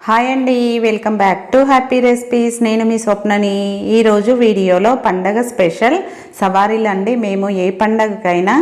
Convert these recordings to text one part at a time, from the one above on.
Hi అండి welcome back to happy recipes నేను మీ స్వప్నని. ఈరోజు వీడియోలో పండగ స్పెషల్ సవారీలు అండి మేము ఏ పండగకైనా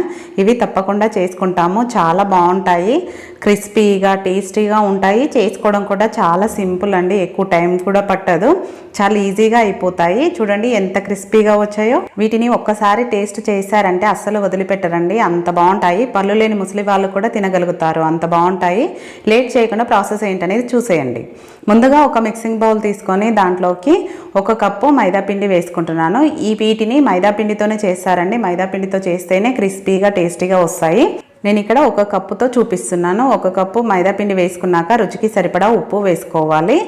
ఇవి తప్పకుండా చేసుకుంటాము. చాలా బాగుంటాయి. క్రిస్పీగా టేస్టీగా ఉంటాయి. చేసుకోవడం కూడా చాలా సింపుల్ అండి. ఎక్కువ టైం కూడా పట్టదు. చాలా ఈజీగా అయిపోతాయి. చూడండి ఎంత క్రిస్పీగా వచ్చాయో. వీటిని ఒక్కసారి టేస్ట్ చేశారంటే అస్సలు వదిలిపెట్టరండి. అంత బాగుంటాయి. పళ్ళు లేని ముసలి వాళ్ళు కూడా తినగలుగుతారు. అంత బాగుంటాయి. లేట్ చేయకుండా ప్రాసెస్ ఏంటనేది చూసేయండి. ముందుగా ఒక మిక్సింగ్ బౌల్ తీసుకొని దాంట్లోకి ఒక కప్పు మైదాపిండి వేసుకుంటున్నాను. ఈ వీటిని మైదాపిండితోనే చేస్తారండి. మైదాపిండితో చేస్తేనే క్రిస్పీగా టేస్టీగా వస్తాయి. నేను ఇక్కడ ఒక కప్పుతో చూపిస్తున్నాను. ఒక కప్పు మైదాపిండి వేసుకున్నాక రుచికి సరిపడా ఉప్పు వేసుకోవాలి.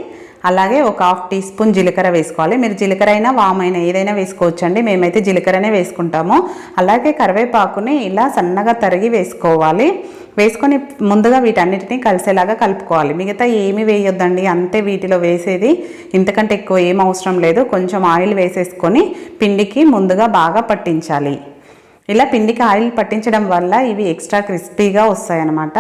అలాగే ఒక హాఫ్ టీ స్పూన్ జీలకర్ర వేసుకోవాలి. మీరు జీలకర్ర అయినా వామైనా ఏదైనా వేసుకోవచ్చండి. మేమైతే జీలకర్రనే వేసుకుంటాము. అలాగే కరివేపాకుని ఇలా సన్నగా తరిగి వేసుకోవాలి. వేసుకొని ముందుగా వీటన్నిటిని కలిసేలాగా కలుపుకోవాలి. మిగతా ఏమి వేయొద్దండి. అంతే వీటిలో వేసేది. ఇంతకంటే ఎక్కువ ఏం అవసరం లేదు. కొంచెం ఆయిల్ వేసేసుకొని పిండికి ముందుగా బాగా పట్టించాలి. ఇలా పిండికి ఆయిల్ పట్టించడం వల్ల ఇవి ఎక్స్ట్రా క్రిస్పీగా వస్తాయన్నమాట.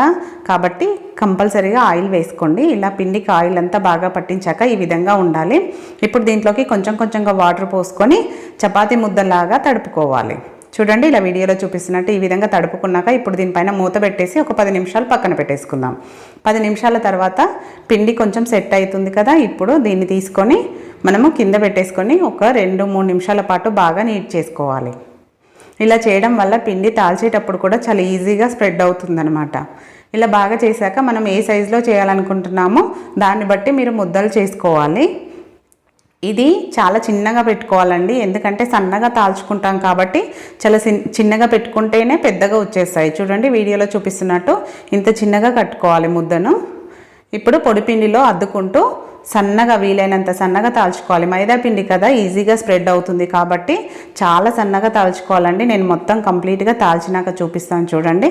కాబట్టి కంపల్సరీగా ఆయిల్ వేసుకోండి. ఇలా పిండికి ఆయిల్ అంతా బాగా పట్టించాక ఈ విధంగా ఉండాలి. ఇప్పుడు దీంట్లోకి కొంచెం కొంచెంగా వాటర్ పోసుకొని చపాతీ ముద్దలాగా తడుపుకోవాలి. చూడండి ఇలా వీడియోలో చూపిస్తున్నట్టు ఈ విధంగా తడుపుకున్నాక ఇప్పుడు దీనిపైన మూత పెట్టేసి ఒక పది నిమిషాలు పక్కన పెట్టేసుకుందాం. పది నిమిషాల తర్వాత పిండి కొంచెం సెట్ అవుతుంది కదా ఇప్పుడు దీన్ని తీసుకొని మనము కింద పెట్టేసుకొని ఒక రెండు మూడు నిమిషాల పాటు బాగా నీట్ చేసుకోవాలి. ఇలా చేయడం వల్ల పిండి తాల్చేటప్పుడు కూడా చాలా ఈజీగా స్ప్రెడ్ అవుతుందనమాట ఇలా బాగా చేశాక మనం ఏ సైజులో చేయాలనుకుంటున్నామో దాన్ని బట్టి మీరు ముద్దలు చేసుకోవాలి. ఇది చాలా చిన్నగా పెట్టుకోవాలండి. ఎందుకంటే సన్నగా తాల్చుకుంటాం కాబట్టి చాలా చిన్నగా పెట్టుకుంటేనే పెద్దగా వచ్చేస్తాయి. చూడండి వీడియోలో చూపిస్తున్నట్టు ఇంత చిన్నగా కట్టుకోవాలి ముద్దను. ఇప్పుడు పొడిపిండిలో అద్దుకుంటూ సన్నగా వీలైనంత సన్నగా తాల్చుకోవాలి. మైదా పిండి కదా ఈజీగా స్ప్రెడ్ అవుతుంది కాబట్టి చాలా సన్నగా తాల్చుకోవాలండి. నేను మొత్తం కంప్లీట్గా తాల్చినాక చూపిస్తాను చూడండి.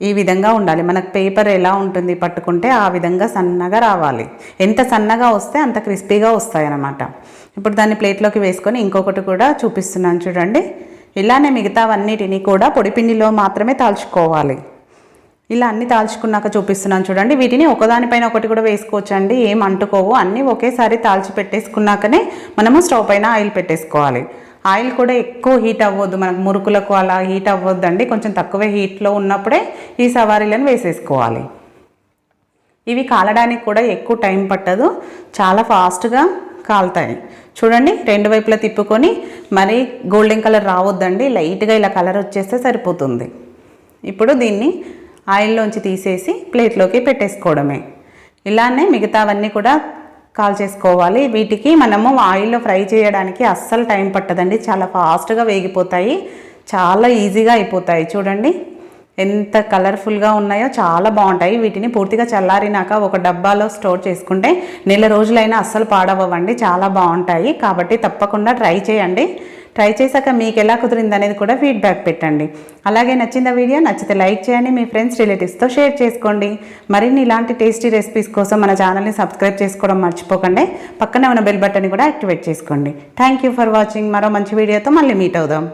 ఈ విధంగా ఉండాలి. మనకు పేపర్ ఎలా ఉంటుంది పట్టుకుంటే ఆ విధంగా సన్నగా రావాలి. ఎంత సన్నగా వస్తే అంత క్రిస్పీగా వస్తాయి అన్నమాట ఇప్పుడు దాన్ని ప్లేట్లోకి వేసుకొని ఇంకొకటి కూడా చూపిస్తున్నాను చూడండి. ఇలానే మిగతావన్నిటిని కూడా పొడిపిండిలో మాత్రమే తాల్చుకోవాలి. ఇలా అన్ని తాల్చుకున్నాక చూపిస్తున్నాను చూడండి. వీటిని ఒకదానిపైన ఒకటి కూడా వేసుకోవచ్చండి. ఏం అంటుకోవు. అన్నీ ఒకేసారి తాల్చి పెట్టేసుకున్నాకనే మనము స్టవ్ పైన ఆయిల్ పెట్టేసుకోవాలి. ఆయిల్ కూడా ఎక్కువ హీట్ అవ్వద్దు. మనకు మురుకులకు అలా హీట్ అవ్వద్దండి. కొంచెం తక్కువే హీట్లో ఉన్నప్పుడే ఈ సవారీలను వేసేసుకోవాలి. ఇవి కాలడానికి కూడా ఎక్కువ టైం పట్టదు. చాలా ఫాస్ట్గా కాలుతాయి. చూడండి రెండు వైపులా తిప్పుకొని మరీ గోల్డెన్ కలర్ రావద్దండి. లైట్గా ఇలా కలర్ వచ్చేస్తే సరిపోతుంది. ఇప్పుడు దీన్ని ఆయిల్లోంచి తీసేసి ప్లేట్లోకి పెట్టేసుకోవడమే. ఇలానే మిగతావన్నీ కూడా కాల్ చేసుకోవాలి. వీటికి మనము ఆయిల్లో ఫ్రై చేయడానికి అస్సలు టైం పట్టదండి. చాలా ఫాస్ట్గా వేగిపోతాయి. చాలా ఈజీగా అయిపోతాయి. చూడండి. ఎంత కలర్ఫుల్గా ఉన్నాయో చాలా బాగుంటాయి. వీటిని పూర్తిగా చల్లారినాక ఒక డబ్బాలో స్టోర్ చేసుకుంటే నెల రోజులైనా అస్సలు పాడవ్వండి చాలా బాగుంటాయి. కాబట్టి తప్పకుండా ట్రై చేయండి. ట్రై చేశాక మీకు ఎలా కుదిరింది అనేది కూడా ఫీడ్బ్యాక్ పెట్టండి. అలాగే నచ్చిన వీడియో నచ్చితే లైక్ చేయండి. మీ ఫ్రెండ్స్ రిలేటివ్స్తో షేర్ చేసుకోండి. మరిన్ని ఇలాంటి టేస్టీ రెసిపీస్ కోసం మన ఛానల్ని సబ్స్క్రైబ్ చేసుకోవడం మర్చిపోకండి. పక్కనే ఉన్న బెల్ బటన్ కూడా యాక్టివేట్ చేసుకోండి. థ్యాంక్ ఫర్ వాచింగ్ మరో మంచి వీడియోతో మళ్ళీ మీట్ అవుదాం.